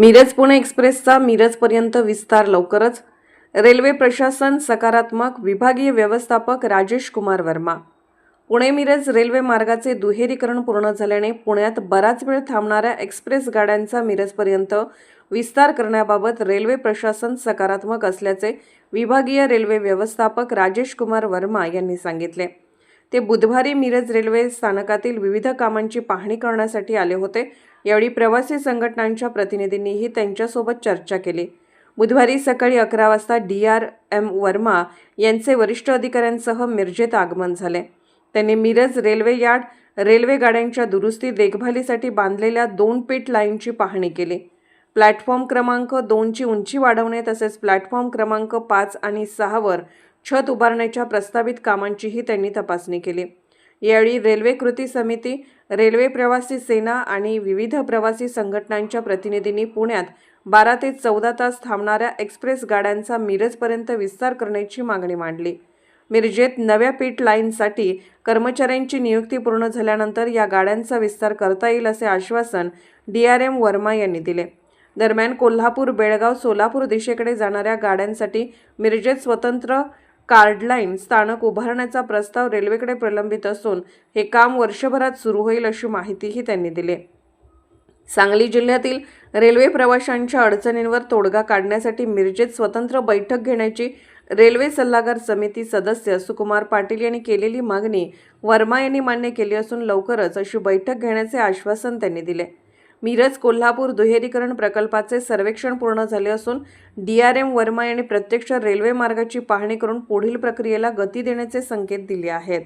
मिरज पुणे एक्सप्रेसचा मिरजपर्यंत विस्तार लवकरच. रेल्वे प्रशासन सकारात्मक विभागीय व्यवस्थापक राजेश कुमार वर्मा. पुणे मिरज रेल्वे मार्गाचे दुहेरीकरण पूर्ण झाल्याने पुण्यात बराच वेळ थांबणाऱ्या एक्सप्रेस गाड्यांचा मिरजपर्यंत विस्तार करण्याबाबत रेल्वे प्रशासन सकारात्मक असल्याचे विभागीय रेल्वे व्यवस्थापक राजेश कुमार वर्मा यांनी सांगितले. ते बुधवारी मिरज रेल्वे स्थानकातील विविध कामांची पाहणी करण्यासाठी आले होते. यावेळी प्रवासी संघटनांच्या प्रतिनिधींनीही त्यांच्यासोबत चर्चा केली. बुधवारी सकाळी अकरा वाजता डी आर एम वर्मा यांचे वरिष्ठ अधिकाऱ्यांसह मिरजेत आगमन झाले. त्यांनी मिरज रेल्वे यार्ड रेल्वे गाड्यांच्या दुरुस्ती देखभालीसाठी बांधलेल्या दोन पीठ लाईनची पाहणी केली. प्लॅटफॉर्म क्रमांक दोनची उंची वाढवणे तसेच प्लॅटफॉर्म क्रमांक पाच आणि सहावर छत उभारण्याच्या प्रस्तावित कामांचीही त्यांनी तपासणी केली. यावेळी रेल्वे कृती समिती रेल्वे प्रवासी सेना आणि विविध प्रवासी संघटनांच्या प्रतिनिधींनी पुण्यात बारा ते चौदा तास थांबणाऱ्या एक्सप्रेस गाड्यांचा मिरजपर्यंत विस्तार करण्याची मागणी मांडली. मिरजेत नव्या पीठ लाईनसाठी कर्मचाऱ्यांची नियुक्ती पूर्ण झाल्यानंतर या गाड्यांचा विस्तार करता येईल असे आश्वासन डी आर एम वर्मा यांनी दिले. दरम्यान कोल्हापूर बेळगाव सोलापूर दिशेकडे जाणाऱ्या गाड्यांसाठी मिरजेत स्वतंत्र कार्डलाईन स्थानक उभारण्याचा प्रस्ताव रेल्वेकडे प्रलंबित असून हे काम वर्षभरात सुरू होईल अशी माहितीही त्यांनी दिली. सांगली जिल्ह्यातील रेल्वे प्रवाशांच्या अडचणींवर तोडगा काढण्यासाठी मिरजेत स्वतंत्र बैठक घेण्याची रेल्वे सल्लागार समिती सदस्य सुकुमार पाटील यांनी केलेली मागणी वर्मा यांनी मान्य केली असून लवकरच अशी बैठक घेण्याचे आश्वासन त्यांनी दिले. मिरज कोल्हापूर दुहेरीकरण प्रकल्पाचे सर्वेक्षण पूर्ण झाले असून डी आर एम वर्मा यांनी प्रत्यक्ष रेल्वे मार्गाची पाहणी करून पुढील प्रक्रियेला गती देण्याचे संकेत दिले आहेत.